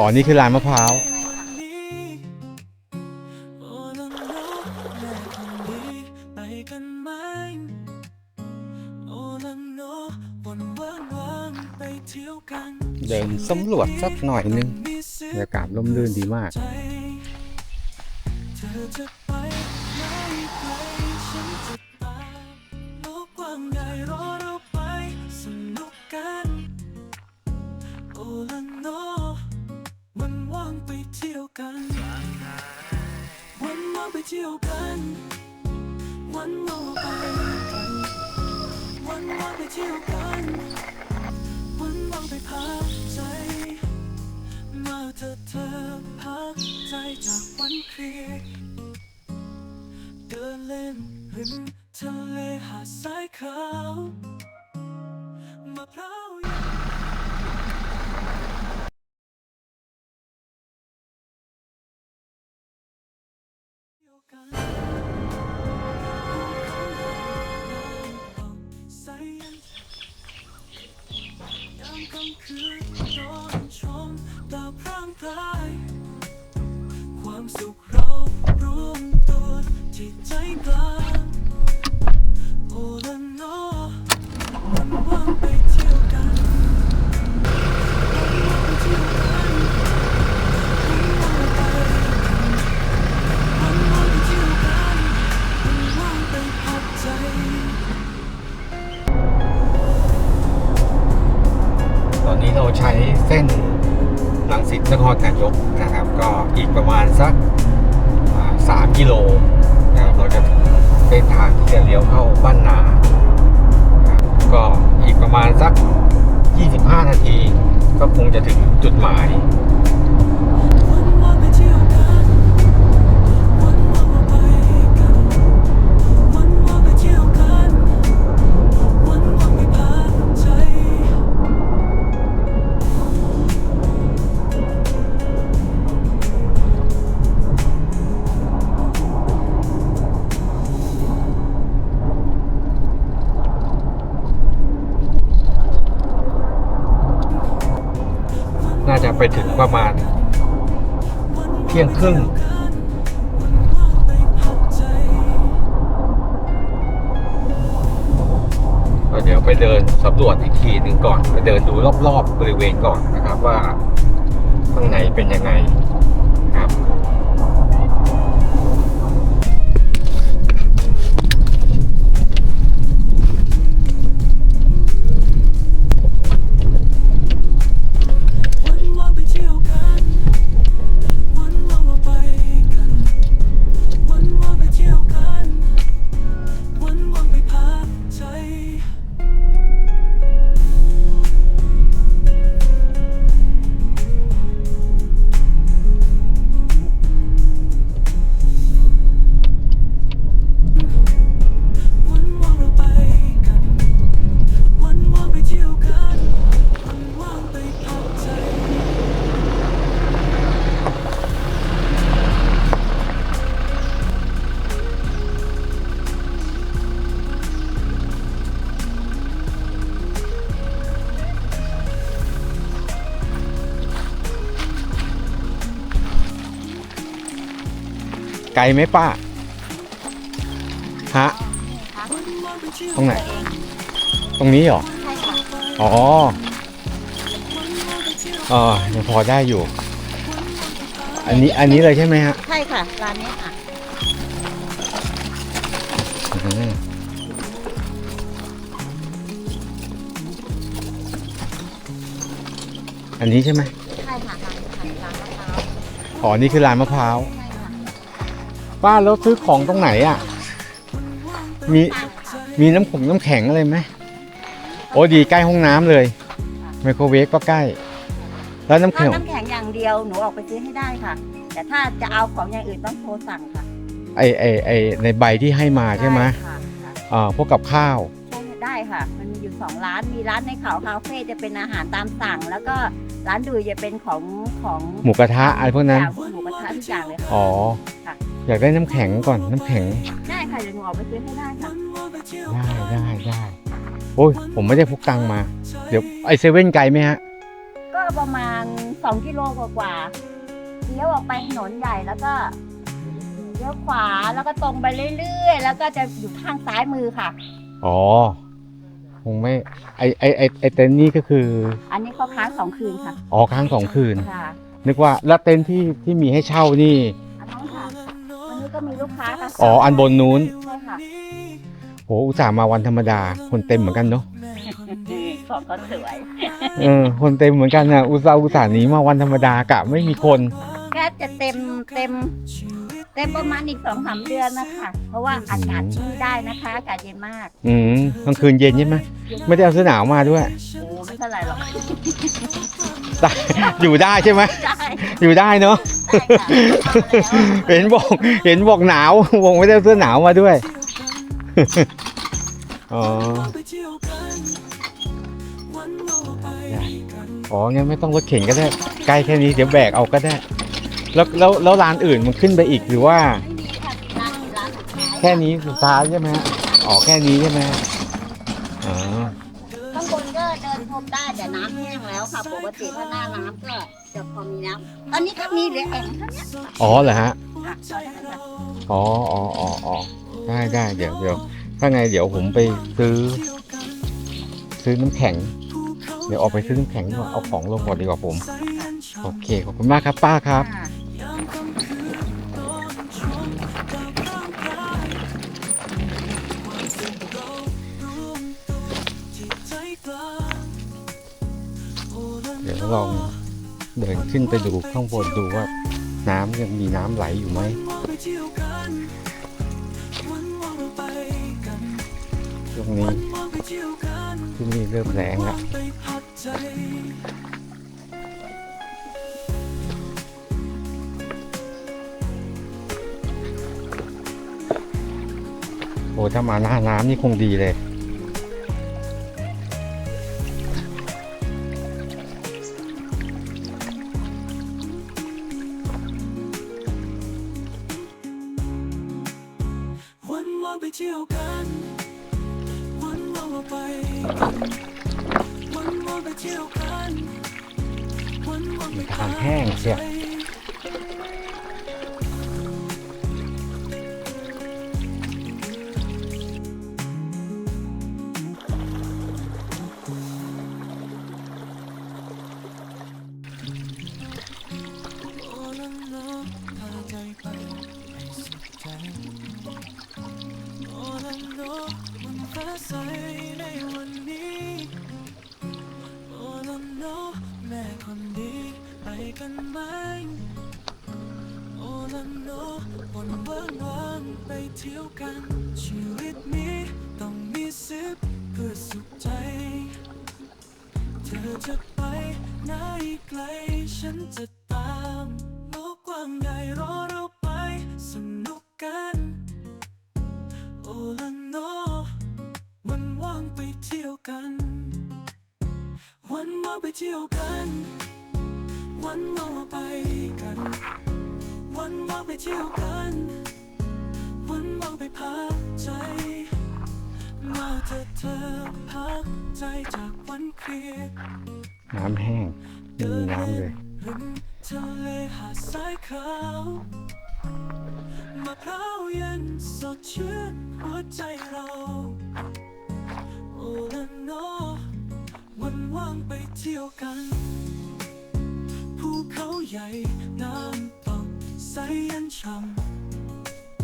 อ๋อ นี่คือร้านมะพร้าวไปกันไหมโอละโนวันว่างว่างๆไปเที่ยวกันเดินสำรวจสักหน่อยนึงมีเสีบรยรยากาศร่มรื่นดีมาก กันวันว่างไปกันวันว่างไปเที่ยวกันวันว่างไปพักใจเมื่อเธอเธอพักใจจากวันเครียดเดินเล่นริมทะเลหาดทรายขาวมะพร้าวยาม คืนนอนชมดาวพร่างพรายความสุข ที่ยงครึ่งเดี๋ยวไปเดินสำรวจอีกทีหนึ่งก่อน ไปเดินดูรอบๆบริเวณก่อน ไกลไหมป้า ฮะวันว่างไปเที่ยวตรงไหน ตรงนี้เหรอใช่ค่ะอ๋อวันว่างไปเที่ยวเออยังพอได้อยู่ อันนี้อันนี้เลยใช่ไหมฮะ ใช่ค่ะ ร้านนี้ค่ะอืมอันนี้ใช่ไหมใช่ค่ะร้านนี้ค่ะร้านมะพร้าว อ๋อ นี่คือร้านมะพร้าวใช่ค่ะ ป้าแล้วซื้อของตรงไหนอะ มีตั้งค่ะมีน้ำผงน้ำแข็งอะไรไหมโอ้ดีใกล้ห้องน้ำเลย ไมโครเวฟก็ใกล้ แล้วน้ำถ้าแข็งน้ำแข็งอย่างเดียวหนูออกไปซื้อให้ได้ค่ะ แต่ถ้าจะเอาของอย่างอื่นต้องโทรสั่งค่ะไอไอไอในใบที่ให้มาใช่ไหมค่ะค่ะอ่าพวกกับข้าว ใช่ได้ค่ะ มันมีอยู่สองร้านมีร้านในเขาคาเฟ่จะเป็นอาหารตามสั่ง แล้วก็ร้านดุยจะเป็นของของหมูกระทะอะไรพวกนั้น อย่างหมูกระทะทุกอย่างเลยค่ะ อ๋อ ค่ะ อยากได้น้ำแข็งก่อนน้ำแข็ง ได้ค่ะเดี๋ยวหนูออกไปซื้อให้ได้ค่ะได้ได้ได้โอ้ยผมไม่ได้พกตังค์มา เดี๋ยวไอเซเว่นไกลไหมฮะ ก็ประมาณสองกิโลกว่าๆเลี้ยวออกไปถนนใหญ่แล้วก็เลี้ยวขวาแล้วก็ตรงไปเรื่อยๆ แล้วก็จะอยู่ข้างซ้ายมือค่ะ อ๋อ คงไม่ไอไอไอไอเต็นท์นี่ก็คือ อันนี้เขาค้างสองคืนค่ะอ๋อค้างสองคืน ค่ะ นึกว่าแล้วเต็นท์ที่ที่มีให้เช่านี่ ก็มีลูกค้าค่ะอ๋ออันบนนู้นใช่ค่ะโหอุตส่าห์มาวันธรรมดา คนเต็มเหมือนกันเนาะของเขาสวยเออคนเต็มเหมือนกันนะอุตส่าห์อุตส่าห์หนีมาวันธรรมดา กะไม่มีคน แค่จะเต็มเต็ม เต็มประมาณอีกสองสามเดือนนะคะ เพราะว่าอากาศที่นี่ได้นะคะอากาศเย็นมากอืมกลางคืนเย็นใช่ไหมไม่ได้เอาเสื้อหนาวมาด้วยโอ้ไม่เท่าไหร่หรอกได้อยู่ได้ใช่ไหมได้อยู่ได้เนาะได้ค่ะเห็นบอกเห็นบอกหนาววงไม่ได้เอาเสื้อหนาวมาด้วยอ๋อไปเที่ยวกันวันโลไปกันอ๋องั้นไม่ต้องรถเข็นก็ได้ใกล้แค่นี้เดี๋ยวแบกเอาก็ได้ แล้วแล้วแล้วร้านอื่นมันขึ้นไปอีกหรือว่าไม่มีค่ะร้านร้านสุดท้ายแค่นี้สุดท้ายใช่ไหมฮะอ๋อแค่นี้ใช่ไหมฮะอ๋อ ข้างบนก็เดินชมได้แต่น้ำแห้งแล้วค่ะปกติถ้าหน้าน้ำก็จะพอมีน้ำตอนนี้ก็มีเหลือแอ่งเท่านี้ค่ะอ๋อเหรอฮะค่ะพอได้ค่ะอ๋ออ๋ออ๋ออ๋อได้ได้เดี๋ยวเดี๋ยวถ้าไงเดี๋ยวผมไปซื้อ ซื้อน้ำแข็ง เดี๋ยวออกไปซื้อน้ำแข็งดีกว่าเอาของลงก่อนดีกว่าผม โอเค ขอบคุณมากครับป้าครับ ค่ะ ลองเดินขึ้นไปดูข้างบนดูว่า น้ำยังมีน้ำไหลอยู่ไหมช่วงนี้ว่าไปเที่ยวกันที่นี่เริ่มแรงละโอ้ถ้ามาหน้าน้ำนี่คงดีเลย เที่ยวกันวันว่าไปวันว่าไปเที่ยวกันวันว่าไปทางแห้งเสียียวกัน ชีวิตนี้ต้องมีสิบเพื่อสุขใจ เธอจะไปไหนไกล ฉันจะ ใจจากวันเครียดน้ำแห้งไม่มีน้ำเลยริมทะเลหาดทรายขาวมะพร้าวเย็นสดชื่นหัวใจเราโอ้ละเนอวันว่างไปเที่ยวกันภูเขาใหญ่น้ำตกใสยันช่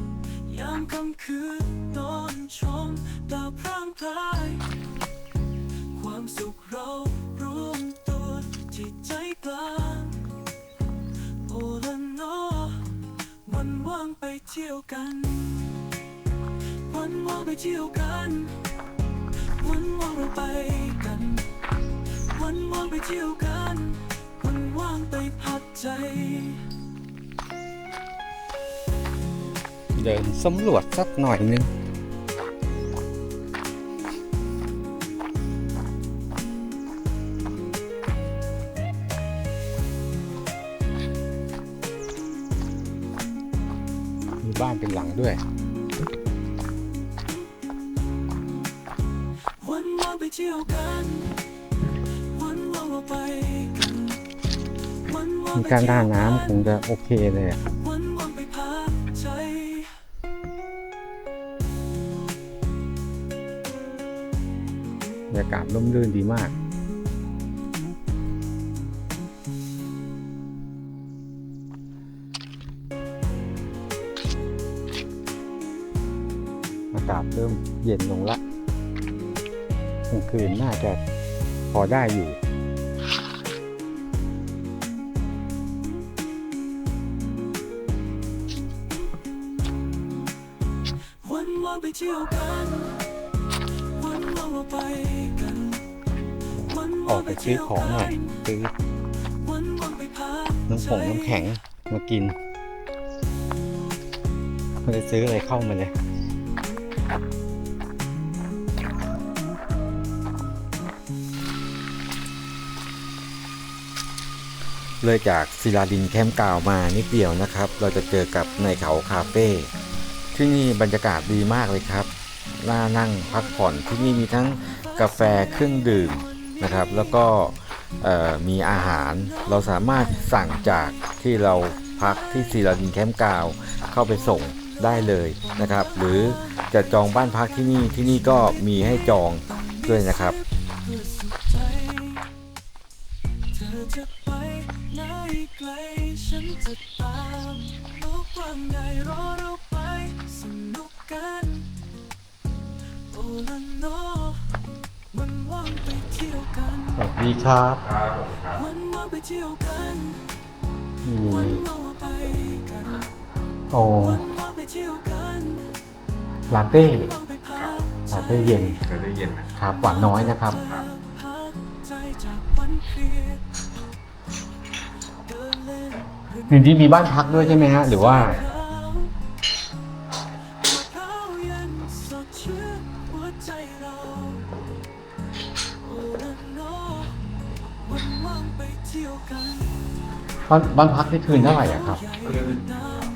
ำยามค่ำคืนนอนชมดาวพร่างพรายความ สุขเรารวมตัวที่ใจกลางโอละเนอวันว่างไปเที่ยวกัน วันว่างไปเที่ยวกัน วันว่างเราไปกัน วันว่างไปเที่ยวกัน วันว่างไปพักใจเดินสำรวจสักหน่อยนึง เป็นหลังด้วย วันว่างไปเที่ยวกัน วันว่างเราไปกันวมีการด่าน้ำคงจะโอเคเลยอะวันว่างไปพักใจ บรรยากาศร่มรื่นดีมาก เย็นลงละกลางคืนน่าจะพอได้อยู่ วันว่างไปเที่ยวกัน วันว่างเราไปกัน วันอว่าองกไปไปซื้เที่อยวของหน่กัอยนซื้อวันว่างไปพักน้ำผงน้ำแข็งมากินไม่ได้ซื้ออะไรเข้ามาเลย เลยจากศิลาดินแคมป์กาวมานิดเดียวนะครับ เราจะเจอกับในเขาคาเฟ่ที่นี่บรรยากาศดีมากเลยครับน่านั่งพักผ่อนที่นี่มีทั้งกาแฟเครื่องดื่มนะครับ แล้วก็มีอาหารเราสามารถสั่งจากที่เราพักที่ศิลาดินแคมป์กาวเข้าไปส่งได้เลยนะครับ หรือจะจองบ้านพักที่นี่ที่นี่ก็มีให้จองด้วยนะครับ ฉันจะตามโลกกว้างใหญ่รอเราไป สนุกกันโอละโนวันว่างไปเที่ยวกัน สวัสดีครับวันว่างไปเที่ยวกันมีวันว่างไปกันโอ้วันว่างไปเที่ยวกันลาเต้ว่างไปพักลาเต้เย็นจะได้เย็นไหมครับหวานน้อยนะครับ พักใจจากวันเครียด หรืออยู่ที่มีบ้านพักด้วยใช่ไหมฮะ หรือว่า บ้านบ้านพักที่คืนเท่าไหร่อะครับ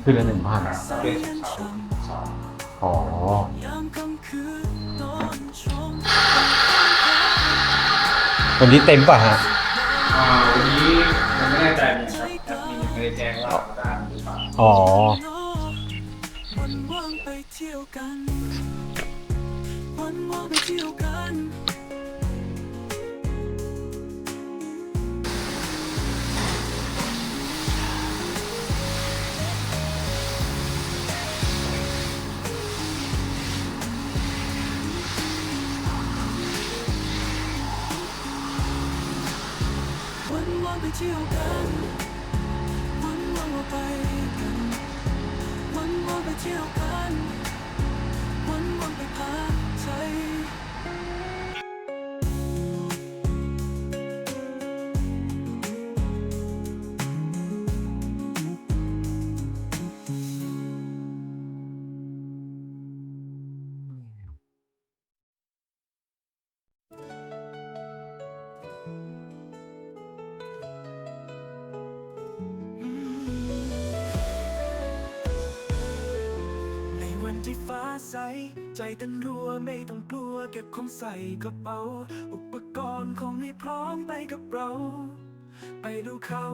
คืนละหนึ่งพันสายเย็นช่ำอ๋อยามค่ำคืนอนชมวันนี้เต็มป่ะฮะ วันนี้ อเปล่าอ๋อวันว่างไปเที่ยวกันวันว่างไปเที่ยวกันวันว่างไปเที่ยวกันวัน ใส ใจเต้นรัวไม่ต้องกลัวเก็บของใส่กระเป๋า อุปกรณ์ของให้พร้อมไปกับเรา ไปดูเขา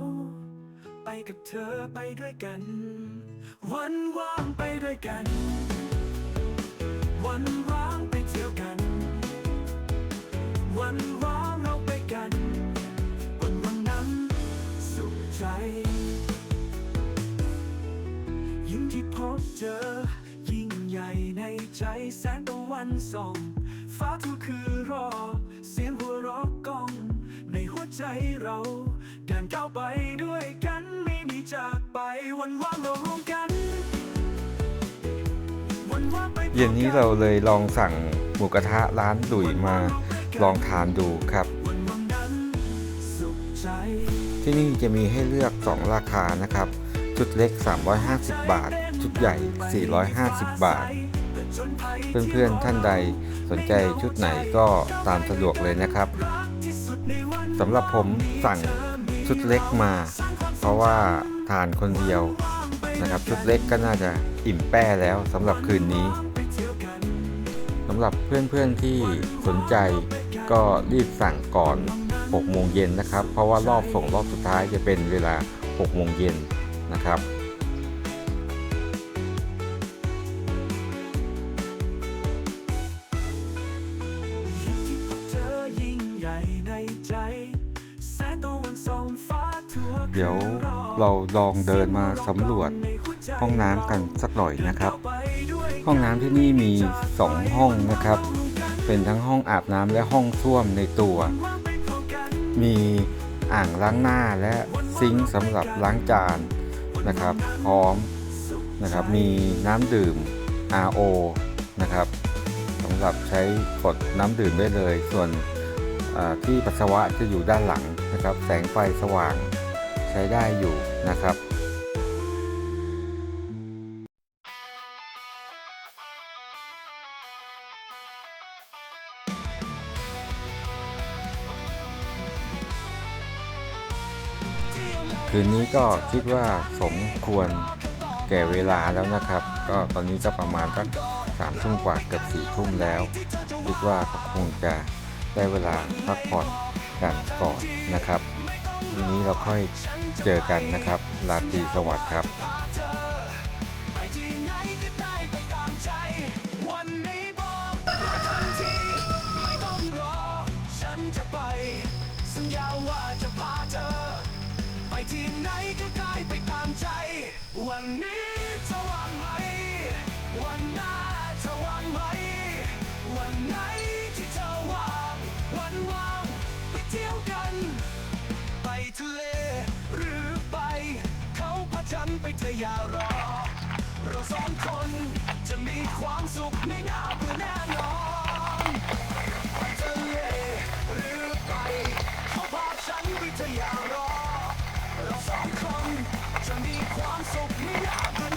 ไปกับเธอไปด้วยกัน วันว่างไปด้วยกัน วันว่างไปเที่ยวกัน วันว่างเราไปกันวันวันนั้นสุขใจ ยิ่งที่พบเจอ ใหญ่ในใจแสงตะวันส่อง ฟ้าทุกคือรอ เสียงหัวเราะก้อง ในหัวใจเราเดินก้าวไปด้วยกันไม่มีจากไปวันว่างเราร่วมกันวันว่างไปพบกัเย็นนี้เราเลยลองสั่งหมูกระทะร้านดุยมาลองทานดูครับ วันว่างนั้นสุขใจที่นี่จะมีให้เลือก 2 ราคานะครับชุดเล็ก 350 บาท ชุดใหญ่ 450 บาท เพื่อนๆท่านใดสนใจชุดไหนก็ตามสะดวกเลยนะครับสำหรับผมสั่งชุดเล็กมา เพราะว่าทานคนเดียวนะครับชุดเล็กก็น่าจะอิ่มแป้แล้วสำหรับคืนนี้สำหรับเพื่อนๆที่สนใจก็รีบสั่งก่อน 6 โมงเย็นนะครับ เพราะว่ารอบส่งรอบสุดท้ายจะเป็นเวลา 6 โมงเย็นนะครับ เดี๋ยวเราลองเดินมาสำรวจห้องน้ำกันสักหน่อยนะครับ ห้องน้ำที่นี่มี 2 ห้องนะครับ เป็นทั้งห้องอาบน้ำและห้องส้วมในตัว มีอ่างล้างหน้าและซิงค์สำหรับล้างจานนะครับ พร้อมนะครับ มีน้ำดื่ม RO นะครับสำหรับใช้กดน้ำดื่มได้เลย ส่วนที่ปัสสาวะจะอยู่ด้านหลังนะครับ แสงไฟสว่าง ใช้ได้อยู่นะครับคืนนี้ก็คิดว่าสมควรแก่เวลาแล้วนะครับ ก็ตอนนี้ก็ประมาณสักสามทุ่มกว่าเกือบสี่ทุ่มแล้ว คิดว่าก็คงจะได้เวลาพักผ่อนกันก่อนนะครับทีนี้เราค่อย เจอกันนะครับราตรีสวัสดิ์ครับสัญญาว่าจะพาเธอ ไปที่ไหนก็ได้ไปตามใจ วันนี้เธอว่างไหม วันหน้าเธอว่างไหม วันไหนที่เธอว่างวันว่างไปเที่ยวกัน ไปทะเล ฉันไปเธออย่ารอ เราสองคนจะมีความสุขไม่น่าเพื่อแน่นอนไปทะเลหรือไปขอพาฉันไปเธออย่ารอ เราสองคนจะมีความสุขไม่น่าเพื่อ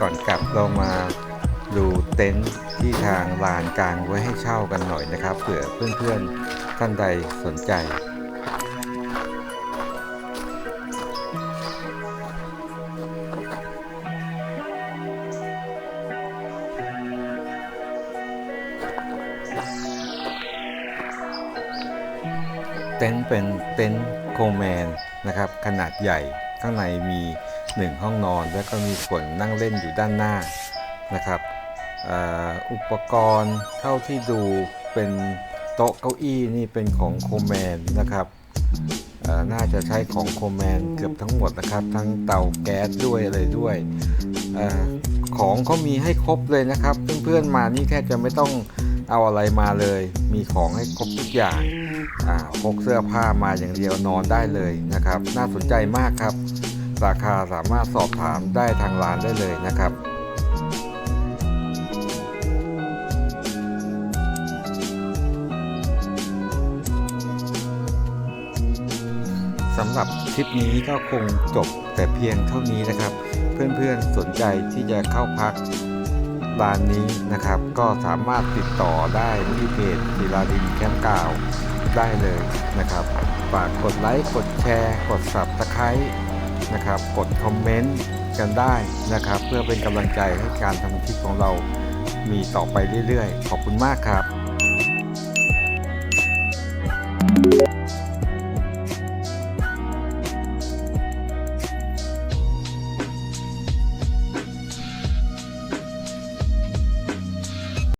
ก่อนกลับเรามาดูเต็นท์ที่ทางลานกลางไว้ให้เช่ากันหน่อยนะครับเผื่อเพื่อนๆท่านใดสนใจเต็นท์เป็นเต็นท์โคแมนนะครับ ขนาดใหญ่ข้างในมี 1ห้องนอน แล้วก็มีส่วนนั่งเล่นอยู่ด้านหน้านะครับอุปกรณ์เท่าที่ดูเป็นโต๊ะเก้าอี้นี่เป็นของโคแมนนะครับน่าจะใช้ของโคแมนเกือบทั้งหมดนะครับ ทั้งเตาแก๊สด้วยอะไรด้วยอของเขามีให้ครบเลยนะครับ เพื่อนๆมานี่แค่จะไม่ต้องเอาอะไรมาเลย มีของให้ครบทุกอย่างพกเสื้อผ้ามาอย่างเดียวนอนได้เลยนะครับ น่าสนใจมากครับ ราคาสามารถสอบถามได้ทางร้านได้เลยนะครับสำหรับทริปนี้ก็คงจบแต่เพียงเท่านี้นะครับ เพื่อนๆสนใจที่จะเข้าพักร้านนี้นะครับ ก็สามารถติดต่อได้ที่เพจศิลาดินแคมป์กล่าวได้เลยนะครับฝากกดไลค์กดแชร์ กด Subscribe นะครับ กดคอมเมนต์กันได้นะครับ เพื่อเป็นกำลังใจให้การทำคลิปของเรามีต่อไปเรื่อยๆ ขอบคุณมากครับ